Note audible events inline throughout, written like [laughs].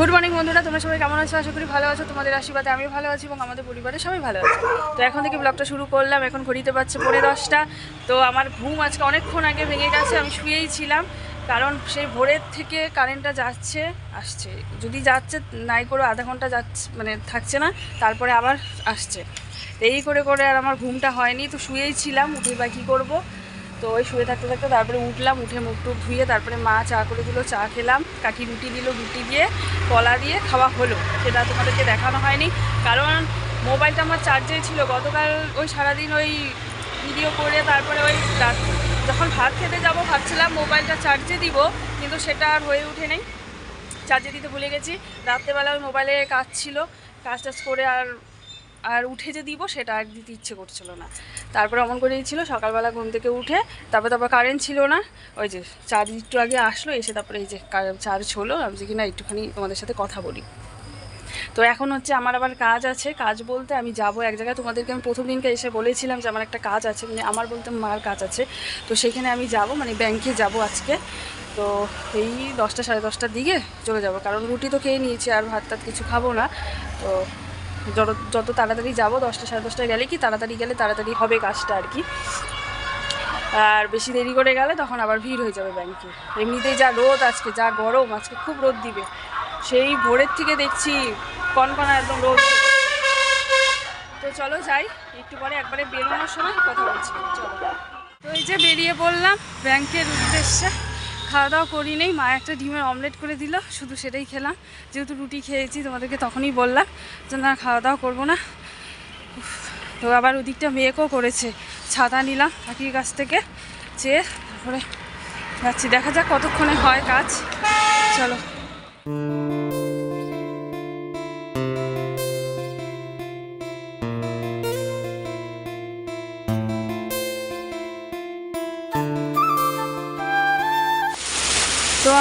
Good morning বন্ধুরা। তোমরা সবাই কেমন আছো? আশা করি ভালো আছো। তোমাদের আশীর্বাদে আমি ভালো আছি এবং আমাদের পরিবারের সবাই ভালো আছে। তো এখন থেকে ব্লগটা শুরু করলাম। এখন ঘড়িতে পাচ্ছে পড়ে দশটা। তো আমার ঘুম আজকে অনেকক্ষণ আগে ভেঙে গেছে। আমি শুয়েই ছিলাম। কারণ সেই ভোরের থেকে কারেন্টটা যাচ্ছে, আসছে। যদি যাচ্ছে, নাই করে আধা ঘণ্টা যাচ্ছে মানে থাকছে না, তারপরে আবার আসছে। এই করে করে আর আমার ঘুমটা হয়নি। তো শুয়েই ছিলাম। উঠে বা কী করব? তো ওই শুয়ে থাকতে থাকতে তারপরে উঠলাম, উঠে মুখ টুক ধুয়ে তারপরে মা চা করে দিল, চা খেলাম, কাকি রুটি দিল, রুটি দিয়ে কলা দিয়ে খাওয়া হলো। সেটা তোমাদেরকে দেখানো হয়নি। কারণ মোবাইলটা আমার চার্জে ছিল। গতকাল ওই সারাদিন ওই ভিডিও করে তারপরে ওই যখন ভাত খেতে যাব ভাবছিলাম মোবাইলটা চার্জে দিব, কিন্তু সেটা আর হয়ে ওঠে নেই চার্জে দিতে ভুলে গেছি। রাত্রেবেলা ওই মোবাইলে কাজ ছিল। কাজ টাজ করে আর আর উঠে যে দিব সেটা আর দিতে ইচ্ছে করছিল না। তারপরে অমন করেই ছিল, সকালবেলা ঘুম থেকে উঠে তারপর তারপর কারেন্ট ছিল না। ওই যে চার্জ একটু আগে আসলো, এসে তারপরে এই যে চার্জ হলো, আমি যে কিনা একটুখানি তোমাদের সাথে কথা বলি। তো এখন হচ্ছে আমার আবার কাজ আছে। কাজ বলতে আমি যাব এক জায়গায়। তোমাদেরকে আমি প্রথম দিনকে এসে বলেছিলাম যে আমার একটা কাজ আছে মানে আমার বলতে মার কাজ আছে। তো সেখানে আমি যাব মানে ব্যাংকে যাব আজকে। তো এই দশটা সাড়ে দশটার দিকে চলে যাব। কারণ রুটি তো খেয়ে নিয়েছি, আর ভাত কিছু খাব না। তো যত যত তাড়াতাড়ি যাব, দশটা সাড়ে দশটায় গেলে কি তাড়াতাড়ি গেলে তাড়াতাড়ি হবে কাজটা আর কি। আর বেশি দেরি করে গেলে তখন আবার ভিড় হয়ে যাবে ব্যাংকে এমনিতেই যা রোদ আজকে, যা গরম, আজকে খুব রোদ দিবে। সেই ভোরের থেকে দেখছি কনকনা একদম রোদ তো চলো যাই, একটু পরে একবারে বেরোনোর সময় কথা বলছি। চলো। তো এই যে বেরিয়ে পড়লাম ব্যাংকের উদ্দেশ্যে। খাওয়া দাওয়া করি নেই, মা একটা ডিমের অমলেট করে দিল, শুধু সেটাই খেলাম। যেহেতু রুটি খেয়েছি, তোমাদেরকে তখনই বললাম যে, না খাওয়া দাওয়া করব না। তো আবার ওদিকটা মেয়েকেও করেছে, ছাতা নিলাম পাখির কাছ থেকে, চেয়ে তারপরে যাচ্ছি। দেখা যাক কতক্ষণে হয় কাজ। চলো।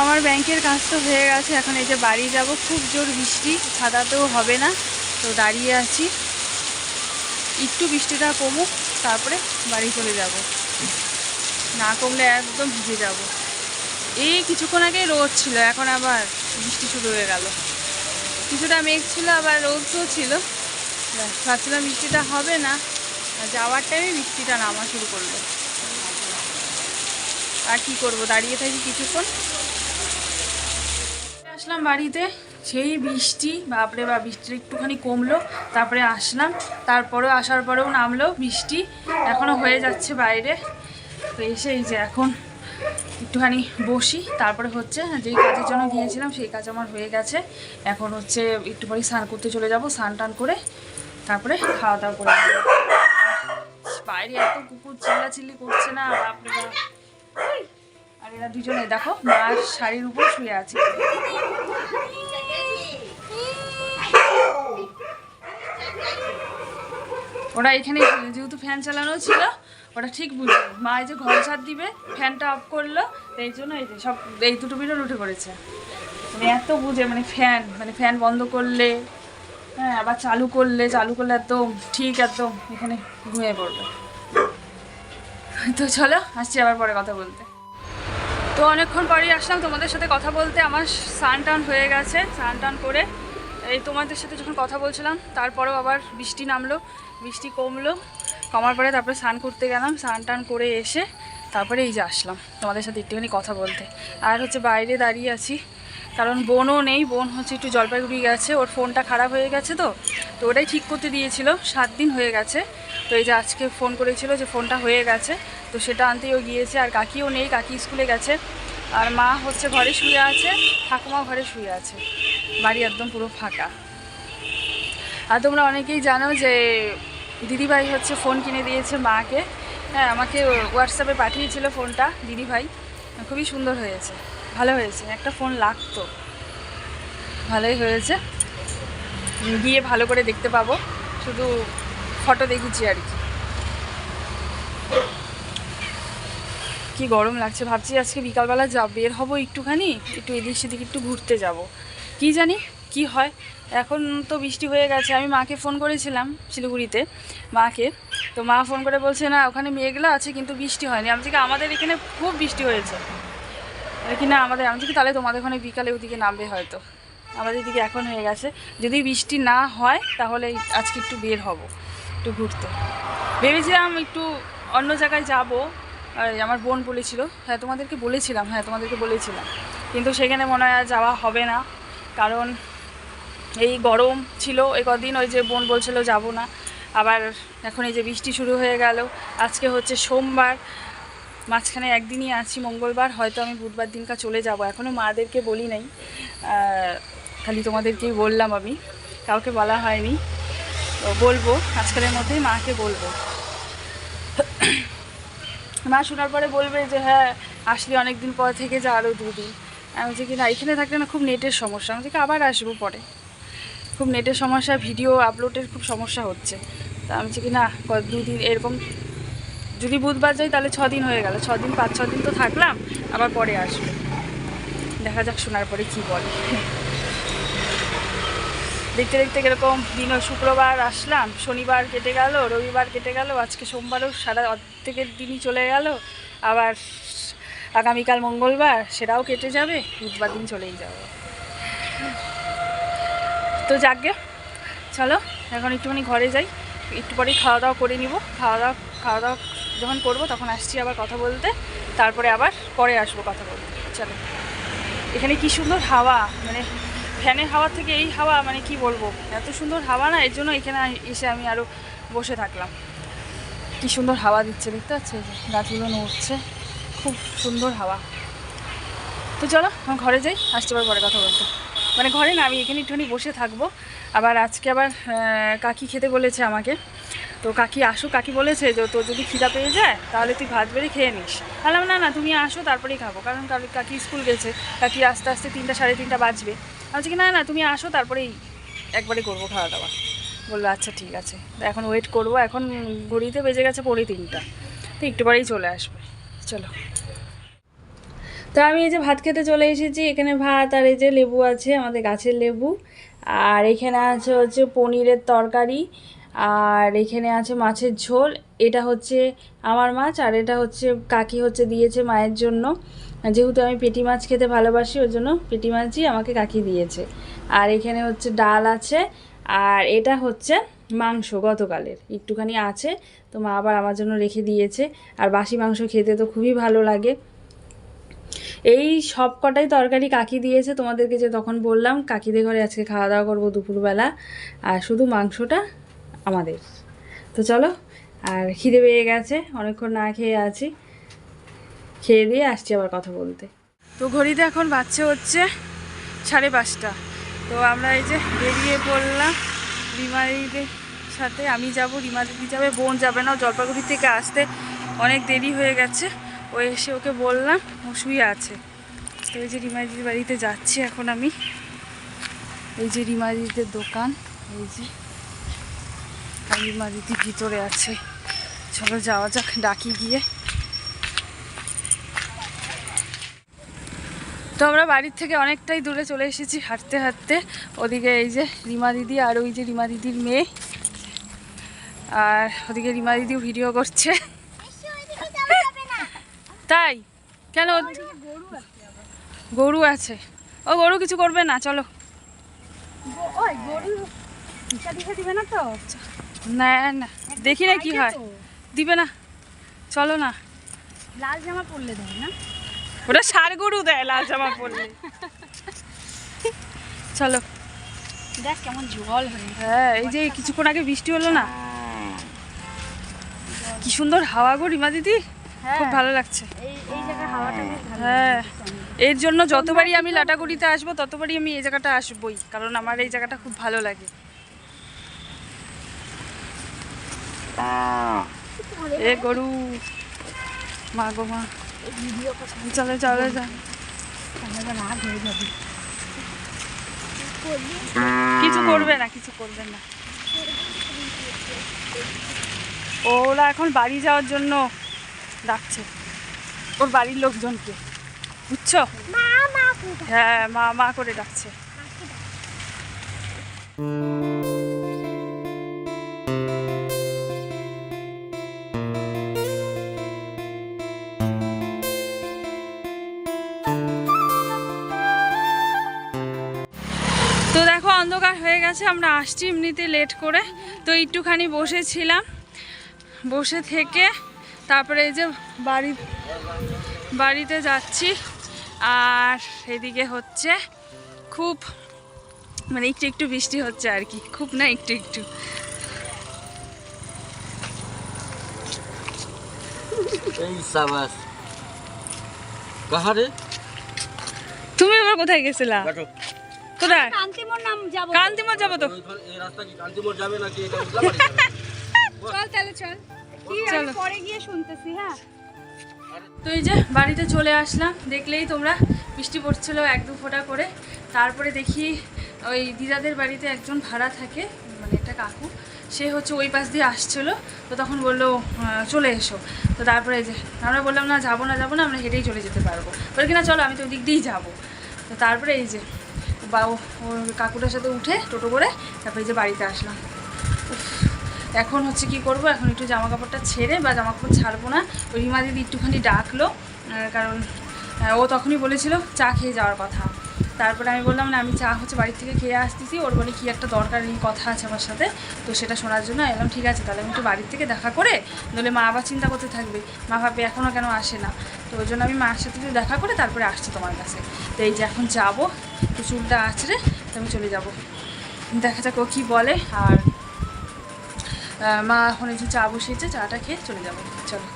আমার ব্যাংকের কাজ তো হয়ে গেছে, এখন এই যে বাড়ি যাব, খুব জোর বৃষ্টি ছাতাতেও হবে না, তো দাঁড়িয়ে আছি। একটু বৃষ্টিটা কমুক, তারপরে বাড়ি চলে যাব। না কমলে একদম ভিজে যাব। এই কিছুক্ষণ আগেই রোদ ছিল, এখন আবার বৃষ্টি শুরু হয়ে গেল। কিছুটা মেঘ ছিল, আবার রোদ রোদও ছিল। ভাবছিলাম বৃষ্টিটা হবে না যাওয়ার টাইমে বৃষ্টিটা নামা শুরু করল। আর কি করব, দাঁড়িয়ে থাকি কিছুক্ষণ। আসলাম বাড়িতে। সেই বৃষ্টি, বাপরে বা বৃষ্টি একটুখানি কমলো, তারপরে আসলাম। তারপরেও আসার পরেও নামলো বৃষ্টি। এখনও হয়ে যাচ্ছে বাইরে। তো এসে এই যে এখন একটুখানি বসি। তারপরে হচ্ছে যেই কাজের জন্য গিয়েছিলাম, সেই কাজ আমার হয়ে গেছে। এখন হচ্ছে একটু পরে স্নান করতে চলে যাব, স্নান টান করে তারপরে খাওয়া দাওয়া করে বাইরে এত কুকুর চিল্লাচিল্লি করছে না, বাপরে বাপ। আর এরা দুজনে, দেখো, মার শাড়ির উপর শুয়ে আছে। ওরা এখানে, যেহেতু ফ্যান চালানো ছিল, ওরা ঠিক বুঝলো। মা এই যে ঘর ছাদ দিবে ফ্যানটা অফ করল এই জন্য এই যে সব, এই দুটো বিরল উঠে পড়েছে মানে এত বুঝে মানে ফ্যান মানে ফ্যান বন্ধ করলে হ্যাঁ আবার চালু করলে চালু করলে একদম ঠিক একদম এখানে ঘুমিয়ে পড়বে। তো চলো, আসছি আবার পরে কথা বলতে। তো অনেকক্ষণ পরেই আসলাম তোমাদের সাথে কথা বলতে। আমার স্নান টান হয়ে গেছে, স্নান টান করে এই তোমাদের সাথে যখন কথা বলছিলাম, তারপরেও আবার বৃষ্টি নামলো, বৃষ্টি কমলো। কমার পরে তারপরে স্নান করতে গেলাম, স্নান টান করে এসে তারপরে এই যে আসলাম তোমাদের সাথে একটুখানি কথা বলতে। আর হচ্ছে বাইরে দাঁড়িয়ে আছি, কারণ বোনও নেই, বোন হচ্ছে একটু জলপাইগুড়ি গেছে, ওর ফোনটা খারাপ হয়ে গেছে তো তো ওটাই ঠিক করতে দিয়েছিল। সাত দিন হয়ে গেছে তো এই যে আজকে ফোন করেছিল যে ফোনটা হয়ে গেছে, তো সেটা আনতেই ও গিয়েছে, আর কাকিও নেই, কাকি স্কুলে গেছে। আর মা হচ্ছে ঘরে শুয়ে আছে ঠাকুমা ঘরে শুয়ে আছে। বাড়ি একদম পুরো ফাঁকা। আর তোমরা অনেকেই জানো যে দিদিভাই হচ্ছে ফোন কিনে দিয়েছে মাকে। হ্যাঁ আমাকে হোয়াটসঅ্যাপে পাঠিয়েছিল ফোনটা, দিদিভাই। খুবই সুন্দর হয়েছে, ভালো হয়েছে, একটা ফোন লাগতো। ভালোই হয়েছে। গিয়ে ভালো করে দেখতে পাবো, শুধু ফটো দেখেছি আর কি। কি গরম লাগছে, ভাবছি আজকে বিকালবেলা যা, বের হব একটুখানি, একটু এদিক সেদিক একটু ঘুরতে যাব। কি জানি, কি হয়? এখন তো বৃষ্টি হয়ে গেছে, আমি মাকে ফোন করেছিলাম শিলিগুড়িতে, মাকে। তো মা ফোন করে বলছে, না, ওখানে মেঘলা আছে, কিন্তু বৃষ্টি হয়নি। আমি থেকে আমাদের এখানে খুব বৃষ্টি হয়েছে। কি না, আমাদের আমি থেকে তাহলে তোমাদের ওখানে বিকালে ওদিকে নামবে হয়তো। আমাদের দিকে এখন হয়ে গেছে। যদি বৃষ্টি না হয়, তাহলে আজকে একটু বের হব। একটু ঘুরতে। ভেবেছিলাম একটু অন্য জায়গায় যাব। আমার বোন বলেছিল হ্যাঁ তোমাদেরকে বলেছিলাম হ্যাঁ তোমাদেরকে বলেছিলাম। কিন্তু সেখানে মনে হয় যাওয়া হবে না। কারণ এই গরম ছিল এই কদিন ওই যে বোন বলছিল যাব না। আবার এখন এই যে বৃষ্টি শুরু হয়ে গেল, আজকে হচ্ছে সোমবার। মাঝখানে একদিনই আছি, মঙ্গলবার, হয়তো আমি বুধবার দিনকা চলে যাব। এখনও মাদেরকে বলি নাই। খালি তোমাদেরকেই বললাম আমি, কাউকে বলা হয়নি। তো বলব, আজকালের মধ্যেই মাকে বলব। মা শোনার পরে বলবে যে হ্যাঁ আসলে অনেক দিন পর থেকে যা আরও দুদিন। আমি বলছি কি না, এখানে থাকলে না খুব নেটের সমস্যা। আমি বলছি আবার আসব পরে। খুব নেটের সমস্যা, ভিডিও আপলোডের খুব সমস্যা হচ্ছে। তা আমি বলছি কি না দুদিন এরকম যদি বুধবার যাই তাহলে ছ দিন হয়ে গেল। ছ দিন পাঁচ ছ দিন তো থাকলাম, আবার পরে আসবে। দেখা যাক শোনার পরে কি বলে। দেখতে দেখতে কীরকম দিন শুক্রবার আসলাম, শনিবার কেটে গেল, রবিবার কেটে গেল, আজকে সোমবারও সারা অর্ধেকের দিনই চলে গেল। আবার আগামীকাল মঙ্গলবার সেটাও কেটে যাবে, বুধবার দিন চলেই যাবে। তো যাকগে চলো, এখন একটুখানি ঘরে যাই, একটু পরেই খাওয়া দাওয়া করে নিব। খাওয়া দাওয়া খাওয়া দাওয়া যখন করব তখন আসছি আবার কথা বলতে, তারপরে আবার পরে আসব কথা বলতে। চলো, এখানে কি সুন্দর হাওয়া মানে ফ্যানের হাওয়া থেকে এই হাওয়া মানে কি বলব, এত সুন্দর হাওয়া না, এর জন্য এখানে এসে আমি আরও বসে থাকলাম। কি সুন্দর হাওয়া দিচ্ছে, দেখতে পাচ্ছি? গাছগুলো নড়ছে, খুব সুন্দর হাওয়া। তো চলো ঘরে যাই আসতে আবার পরে কথা বলতে। মানে ঘরে না, আমি এখানে একটুখানি বসে থাকব। আবার আজকে আবার কাকি খেতে বলেছে আমাকে। তো কাকি আসো, কাকি বলেছে যে, তোর যদি খিদা পেয়ে যায়, তাহলে তুই ভাত বেড়ে খেয়ে নিস। বললাম, না না, তুমি আসো, তারপরেই খাব। কারণ কাকি স্কুল গেছে, কাকি আস্তে আস্তে তিনটা, সাড়ে তিনটা বাজবে। বলছি কি, না না, তুমি আসো, তারপরেই একবারে করব খাওয়া দাওয়া। বলল আচ্ছা ঠিক আছে। এখন ওয়েট করব, এখন ঘড়িতে বেজে গেছে পরে তিনটা। তো একটু পরেই চলে আসবে। চলো। তো আমি এই যে ভাত খেতে চলে এসেছি, এখানে ভাত আর এই যে লেবু আছে, আমাদের গাছের লেবু। আর এখানে আছে হচ্ছে পনিরের তরকারি, আর এখানে আছে মাছের ঝোল। এটা হচ্ছে আমার মাছ, আর এটা হচ্ছে কাকি হচ্ছে দিয়েছে মায়ের জন্য। যেহেতু আমি পেটি মাছ খেতে ভালোবাসি ওই জন্য পেটি মাছই আমাকে কাকি দিয়েছে। আর এখানে হচ্ছে ডাল আছে, আর এটা হচ্ছে মাংস গতকালের। একটুখানি আছে, তো মা আবার আমার জন্য রেখে দিয়েছে। আর বাসি মাংস খেতে তো খুবই ভালো লাগে। এই সব কটাই তরকারি কাকি দিয়েছে, তোমাদেরকে যে তখন বললাম, কাকিদের ঘরে আজকে খাওয়া দাওয়া করব দুপুরবেলা। আর শুধু মাংসটা আমাদের। তো চলো, আর খিদে পেয়ে গেছে, অনেকক্ষণ না খেয়ে আছি। খেয়ে দিয়ে আসছি আবার কথা বলতে। তো ঘড়িতে এখন বাচ্চা হচ্ছে সাড়ে পাঁচটা। তো আমরা এই যে বেরিয়ে পড়লাম রিমা দিদিদের সাথে। আমি যাব, রিমা দিদি যাবে, বোন যাবে না। জলপাইগুড়ি থেকে আসতে অনেক দেরি হয়ে গেছে। ও এসে ওকে বললাম, ও শুয়ে আছে। তো এই যে রিমা দিদির বাড়িতে যাচ্ছি এখন আমি। এই যে রিমা দিদিদের দোকান, এই যে রিমা দিদি ভিতরে আছে। চলো যাওয়া যাক, ডাকি গিয়ে। তো আমরা বাড়ির থেকে অনেকটাই দূরে চলে এসেছি হাঁটতে হাঁটতে। ওদিকে এই যে রিমা দিদি আর ওই যে রিমা দিদির মেয়ে। আর ওদিকে রিমা দিদিও ভিডিও করছে। তাই? কেন গরু আছে। ও গরু কিছু করবে না চলো। না না দেখি না কি হয়। দিবে না। চলো না। লাল জামা পরলে দেয় না? ওটা সার গরু দেয় লাল জামা পরলে। চলো। দেখ কেমন জল হ্যাঁ এই যে কিছুক্ষণ আগে বৃষ্টি হলো না? কি সুন্দর হাওয়া গো রিমা দিদি। খুব ভালো লাগছে। এই এই হাওয়াটা হ্যাঁ। এর জন্য যতবারই আমি লাটাগুড়িতে আসব ততবারই আমি এই জায়গাটা আসবোই কারণ আমার এই জায়গাটা খুব ভালো লাগে। এ গরু মা গো মা। চলে কিছু করবে না কিছু করবে না। ওরা এখন বাড়ি যাওয়ার জন্য ডাকছে। ওর বাড়ির লোকজনকে। বুঝছ? হ্যাঁ মা মা করে ডাকছে। তো গেছে আমরা আসছি এমনিতে লেট করে। তো একটুখানি বসেছিলাম। বসে থেকে তারপরে এই যে বাড়ি বাড়িতে যাচ্ছি। আর এদিকে হচ্ছে খুব মানে একটু একটু বৃষ্টি হচ্ছে আর কি। খুব না একটু একটু। তুমি আবার কোথায় গেছিলা? কোথায়? কান্তিমোর নাম যাব কান্তিমা যাব তো। এই রাস্তা কি কান্তিপুর যাবে নাকি এটা [laughs] চল তাহলে চল। কি আমি পরে গিয়ে শুনতেছি হ্যাঁ? তো এই যে বাড়িতে চলে আসলাম দেখলেই তোমরা বৃষ্টি পড়ছিল এক দু ফোঁটা করে। তারপরে দেখি ওই দিদাদের বাড়িতে একজন ভাড়া থাকে মানে একটা কাকু সে হচ্ছে ওই পাশ দিয়ে আসছিল। তো তখন বলল চলে এসো। তো তারপরে এই যে আমরা বললাম না যাব না যাব না আমরা হেঁটেই চলে যেতে পারব। বলে কিনা চলো আমি তো ওই দিক দিয়েই যাব। তো তারপরে এই যে বা কাকুটার সাথে উঠে টোটো করে তারপরে যে বাড়িতে আসলাম। এখন হচ্ছে কি করব? এখন একটু জামা কাপড়টা ছেড়ে বা জামা কাপড় ছাড়বো না। ওই রিমা দিদি একটুখানি ডাকলো কারণ ও তখনই বলেছিল, চা খেয়ে যাওয়ার কথা। তারপরে আমি বললাম, না, আমি চা হচ্ছে বাড়ি থেকে খেয়ে আসতেছি। ওর বলে কি একটা দরকারি কথা আছে আমার সাথে। তো সেটা শোনার জন্য এলাম ঠিক আছে, তাহলে আমি একটু বাড়ির থেকে দেখা করে নইলে মা আবার চিন্তা করতে থাকবে। মা ভাববে এখনও কেন আসে না। তো ওই জন্য আমি মার সাথে একটু দেখা করে তারপরে আসছি তোমার কাছে। তো এই যে এখন যাব, একটু চুলটা আছড়ে তো আমি চলে যাব। দেখা যাক ও কী বলে। আর মা এখন এই যে চা বসিয়েছে, চাটা খেয়ে চলে যাব। চলো।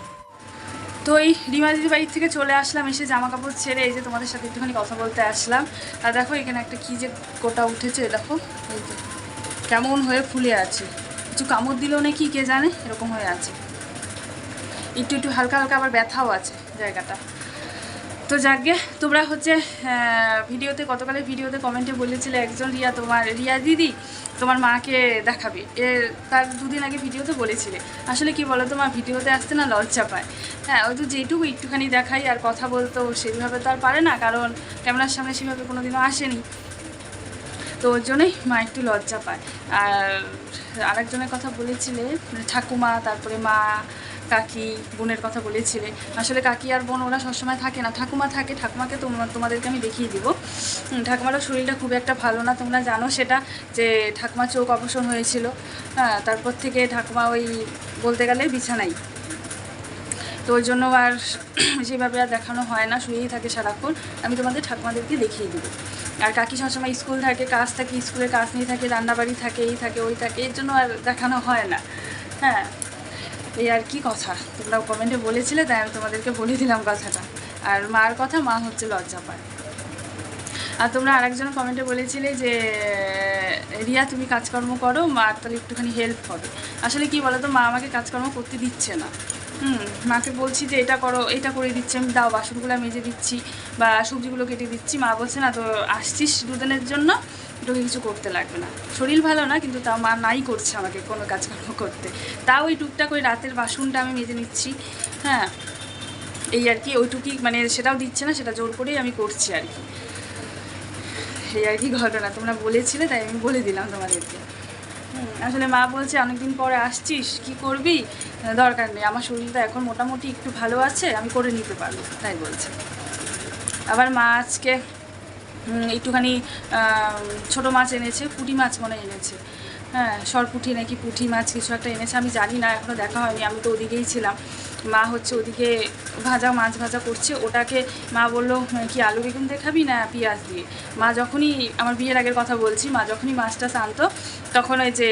তো এই রিমা দিদি বাড়ির থেকে চলে আসলাম, এসে জামা কাপড় ছেড়ে এই যে তোমাদের সাথে একটুখানি কথা বলতে আসলাম। আর দেখো, এখানে একটা কী যে গোটা উঠেছে দেখো, এই যে কেমন হয়ে ফুলে আছে। কিছু কামড় দিলেও নাকি কে জানে, এরকম হয়ে আছে। একটু একটু হালকা হালকা আবার ব্যথাও আছে জায়গাটা। তো যাকগে তোমরা হচ্ছে ভিডিওতে, গতকালের ভিডিওতে কমেন্টে বলেছিলে একজন রিয়া, তোমার রিয়া দিদি তোমার মাকে দেখাবে। এ, তার দুদিন আগে ভিডিওতে বলেছিলে। আসলে কি বলো তোমার ভিডিওতে আসতে না লজ্জা পায়। হ্যাঁ ওই তো যেটুকু একটুখানি দেখাই আর কথা বলতো সেইভাবে তো আর পারে না, কারণ ক্যামেরার সামনে সেভাবে কোনো দিনও আসেনি। তো ওর জন্যই মা একটু লজ্জা পায়। আর আরেকজনের কথা বলেছিলে মানে ঠাকুমা, তারপরে মা কাকি বোনের কথা বলেছিলে। আসলে কাকি আর বোন, ওরা সবসময় থাকে না। ঠাকুমা থাকে, ঠাকুমাকে তোমরা তোমাদেরকে আমি দেখিয়ে দিব। ঠাকুমারও শরীরটা খুব একটা ভালো না, তোমরা জানো সেটা, যে ঠাকুমা চোখ অবসর হয়েছিল। হ্যাঁ তারপর থেকে ঠাকুমা ওই বলতে গেলে বিছানাই তো ওই জন্য আর সেভাবে আর দেখানো হয় না, শুয়েই থাকে সারাক্ষণ। আমি তোমাদের ঠাকুমাদেরকে দেখিয়ে দেবো। আর কাকি সবসময় স্কুল থাকে, কাজ থাকে স্কুলে কাজ নিয়ে থাকে, রান্নাবাড়ি থাকে, এই থাকে, ওই থাকে, এর জন্য আর দেখানো হয় না। হ্যাঁ এই আর কি কথা? তোমরা কমেন্টে বলেছিলে, তাই আমি তোমাদেরকে বলে দিলাম কথাটা। আর মার কথা, মা হচ্ছে লজ্জা পায়। আর তোমরা আরেকজন কমেন্টে বলেছিলে যে, রিয়া, তুমি কাজকর্ম করো, মা তাহলে একটুখানি হেল্প হবে। আসলে কি বলো তো মা আমাকে কাজকর্ম করতে দিচ্ছে না। হুম, মাকে বলছি যে, এটা করো, এটা করে দিচ্ছি, আমি দাও, বাসনগুলো মেজে দিচ্ছি বা সবজিগুলো কেটে দিচ্ছি। মা বলছে, না, তো আসছিস দুদিনের জন্য? তোকে কিছু করতে লাগবে না। শরীর ভালো না, কিন্তু তা মা নাই করছে আমাকে কোনো কাজকর্ম করতে। তাও ওই টুকটাক ওই রাতের বাসনটা আমি মেজে নিচ্ছি। হ্যাঁ এই আর কি, ওইটুকুই মানে সেটাও দিচ্ছে না, সেটা জোর করেই আমি করছি আর কি। এই আর কি ঘটনা, তোমরা বলেছিলে, তাই আমি বলে দিলাম তোমাদেরকে। আসলে মা বলছে, অনেকদিন পরে আসছিস, কি করবি? দরকার নেই, আমার শরীরটা এখন মোটামুটি একটু ভালো আছে, আমি করে নিতে পারব। তাই বলছে। আবার মা আজকে একটুখানি ছোট মাছ এনেছে, পুঁটি মাছ মনে হয় এনেছে। হ্যাঁ সরপুঁটি নাকি পুঁটি মাছ কিছু একটা এনেছে, আমি জানি না এখনও দেখা হয়নি, আমি তো ওদিকেই ছিলাম। মা হচ্ছে ওদিকে ভাজা মাছ ভাজা করছে, ওটাকে মা বলল কি আলু বেগুন দেখাবি না পেঁয়াজ দিয়ে? মা যখনই, আমার বিয়ের আগের কথা বলছি, মা যখনই মাছটা আনতো, তখন ওই যে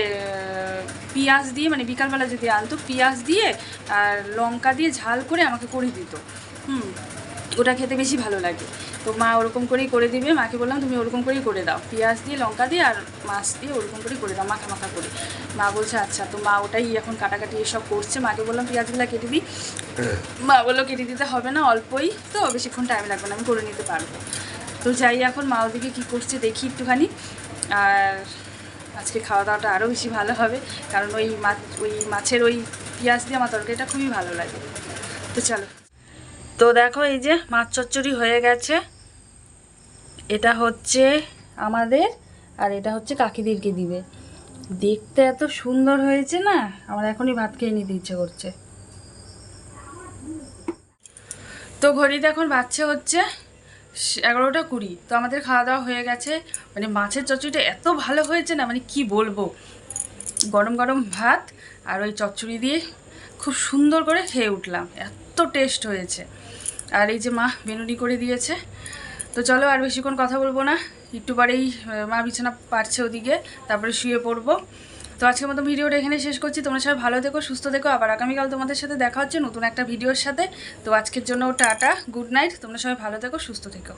পেঁয়াজ দিয়ে মানে বিকালবেলা যদি আনতো, পেঁয়াজ দিয়ে আর লঙ্কা দিয়ে ঝাল করে আমাকে করে দিত। হুম ওটা খেতে বেশি ভালো লাগে। তো মা ওরকম করেই করে দিবে। মাকে বললাম তুমি ওরকম করেই করে দাও। পেঁয়াজ দিয়ে লঙ্কা দিয়ে আর মাছ দিয়ে ওরকম করেই করে দাও মাখা মাখা করে। মা বলছে আচ্ছা। তো মা ওটাই এখন কাটাকাটি এসব করছে। মাকে বললাম পেঁয়াজগুলো কেটে দিই [coughs] মা বলল কেটে দিতে হবে না অল্পই তো বেশিক্ষণ টাইম লাগবে না আমি করে নিতে পারব। তো যাই এখন মা ওদিকে কী করছে দেখি একটুখানি। আর আজকে খাওয়া দাওয়াটা আরও বেশি ভালো হবে কারণ ওই মাছ ওই মাছের ওই পেঁয়াজ দিয়ে আমার তরকারিটা খুবই ভালো লাগে। তো চলো। তো দেখো এই যে মাছ চচ্চড়ি হয়ে গেছে। এটা হচ্ছে আমাদের আর এটা হচ্ছে কাকিদেরকে দিবে। দেখতে এত সুন্দর হয়েছে না? আমার এখনই ভাত খেয়ে নিতে ইচ্ছে করছে। তো ঘড়িতে এখন বাচ্চা হচ্ছে এগারোটা কুড়ি। তো আমাদের খাওয়া দাওয়া হয়ে গেছে। মানে মাছের চচ্চড়িটা এত ভালো হয়েছে না? মানে কি বলব? গরম গরম ভাত আর ওই চচ্চড়ি দিয়ে খুব সুন্দর করে খেয়ে উঠলাম। এত টেস্ট হয়েছে। আর এই যে মা বেনুনি করে দিয়েছে। তো চলো আর বেশিক্ষণ কথা বলব না। একটু পরেই মা বিছানা পারছে ওদিকে, তারপরে শুয়ে পড়ব। তো আজকের মতো ভিডিওটা এখানে শেষ করছি। তোমরা সবাই ভালো দেখো সুস্থ দেখো আবার আগামীকাল তোমাদের সাথে দেখা হচ্ছে নতুন একটা ভিডিওর সাথে। তো আজকের জন্য টাটা, গুড নাইট। তোমরা সবাই ভালো দেখো সুস্থ থেকো।